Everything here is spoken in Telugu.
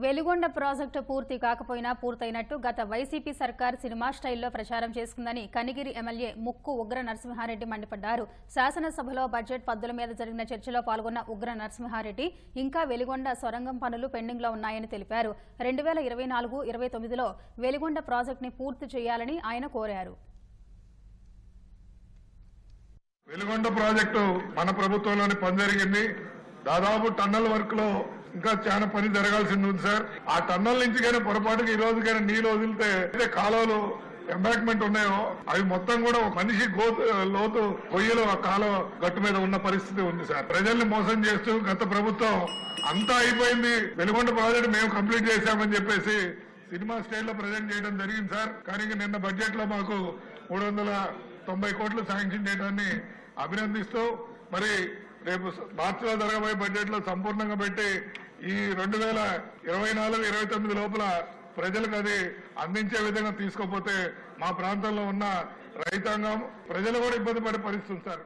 వెలుగొండ ప్రాజెక్టు పూర్తి కాకపోయినా పూర్తయినట్టు గత వైసీపీ సర్కార్ సినిమా స్టైల్లో ప్రచారం చేసుకుందని కనిగిరి ఎమ్మెల్యే ముక్కు ఉగ్ర నరసింహారెడ్డి మండిపడ్డారు. శాసనసభలో బడ్జెట్ పద్దుల మీద జరిగిన చర్చలో పాల్గొన్న ఉగ్ర నరసింహారెడ్డి ఇంకా వెలుగొండ సొరంగం పనులు పెండింగ్లో ఉన్నాయని తెలిపారు. రెండు వేల ఇరవై నాలుగు ఇరవై తొమ్మిదిలో వెలుగొండ ప్రాజెక్టుని పూర్తి చేయాలని ఆయన కోరారు. వెలుగొండ ప్రాజెక్టు మన ప్రభుత్వంలోనే పని జరిగింది. దాదాపు టన్నల్ వర్క్లో ఇంకా చాలా పని జరగాల్సింది ఉంది సార్. ఆ టన్నల్ నుంచి కానీ పొరపాటుకి ఈ రోజు కానీ నీళ్ళు వదిలితే అయితే కాలువలు ఎంబాక్మెంట్ ఉన్నాయో అవి మొత్తం కూడా ఒక మనిషి గోతు లోతు పొయ్యిలో ఆ కాలువ గట్టు మీద ఉన్న పరిస్థితి ఉంది సార్. ప్రజల్ని మోసం చేస్తూ గత ప్రభుత్వం అంతా అయిపోయింది. వెలుగొండ ప్రాజెక్ట్ మేము కంప్లీట్ చేశామని చెప్పేసి సినిమా స్టైల్లో ప్రజెంట్ చేయడం జరిగింది సార్. కానీ నిన్న బడ్జెట్లో మాకు మూడు వందల తొంభై కోట్లు శాంక్షన్ చేయడాన్ని అభినందిస్తూ మరి రేపు మార్చిలో జరగబోయే బడ్జెట్లో సంపూర్ణంగా పెట్టి ఈ రెండు వేల ఇరవై నాలుగు ఇరవై తొమ్మిది లోపల ప్రజలకు అది అందించే విధంగా తీసుకోపోతే మా ప్రాంతంలో ఉన్న రైతాంగం ప్రజలు కూడా ఇబ్బంది పడే పరిస్థితి సార్.